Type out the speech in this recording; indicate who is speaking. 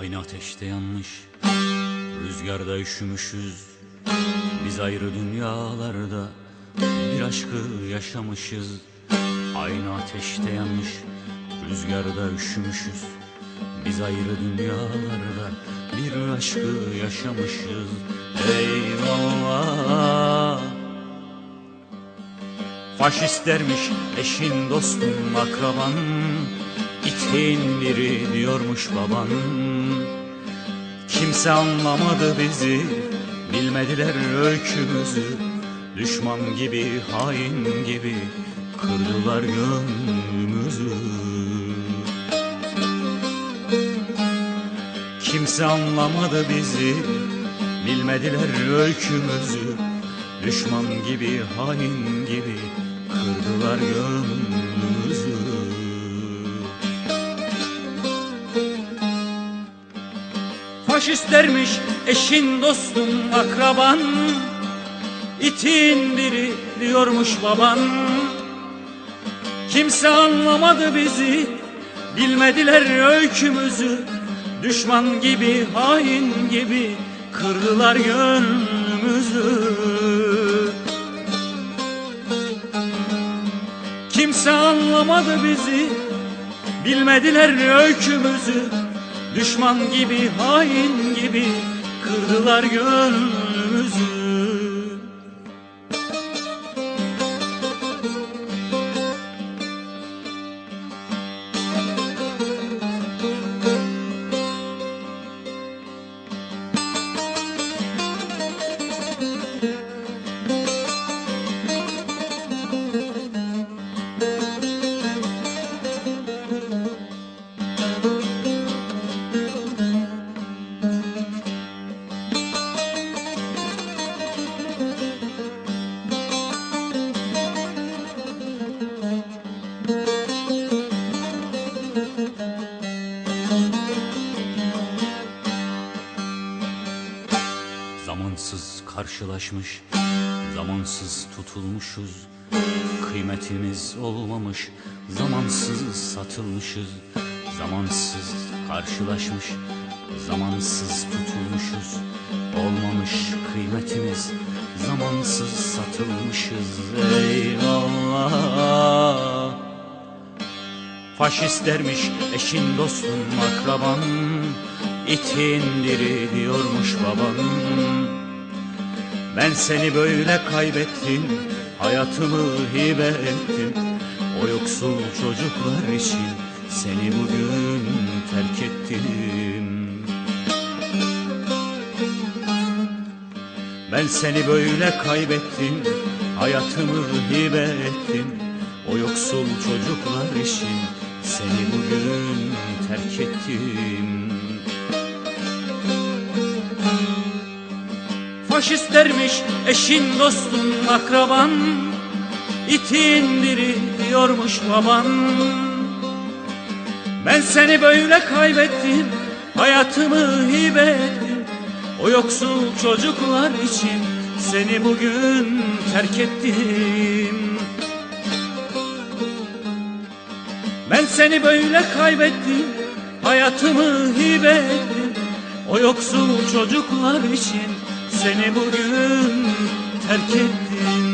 Speaker 1: Aynı ateşte yanmış Rüzgarda üşümüşüz. Biz ayrı dünyalarda Bir aşkı yaşamışız. Aynı ateşte yanmış Rüzgarda üşümüşüz. Biz ayrı dünyalarda Bir aşkı yaşamışız. Eyvallah Faşistlermiş eşin dostun akraban İtin biri diyormuş baban. Kimse anlamadı bizi Bilmediler öykümüzü. Düşman gibi hain gibi Kırdılar gönlümüzü. Kimse anlamadı bizi Bilmediler öykümüzü. Düşman gibi hain gibi Kırdılar gönlümüzü Faşistlermiş eşin dostun akraban. İtin biri diyormuş baban. Kimse anlamadı bizi Bilmediler öykümüzü. Düşman gibi hain gibi Kırdılar gönlümüzü. Kimse anlamadı bizi Bilmediler öykümüzü Düşman gibi hain gibi Kırdılar gönlümüzü Zamansız karşılaşmış, zamansız tutulmuşuz. Kıymetimiz olmamış, zamansız satılmışız. Zamansız karşılaşmış, zamansız tutulmuşuz. Olmamış kıymetimiz, zamansız satılmışız. Eyvallah. Faşistlermiş eşin dostun akraban İtin diri diyormuş baban Ben seni böyle kaybettim Hayatımı hibe ettim. O yoksul çocuklar için Seni bugün terk ettim. Ben seni böyle kaybettim Hayatımı hibe ettim. O yoksul çocuklar için Seni bugün terk ettim Faşistlermiş eşin dostun akraban. İtin biri diyormuş baban. Ben seni böyle kaybettim Hayatımı hibe ettim. O yoksul çocuklar için Seni bugün terk ettim. Ben seni böyle kaybettim Hayatımı hibe ettim. O yoksul çocuklar için Seni bugün terk ettim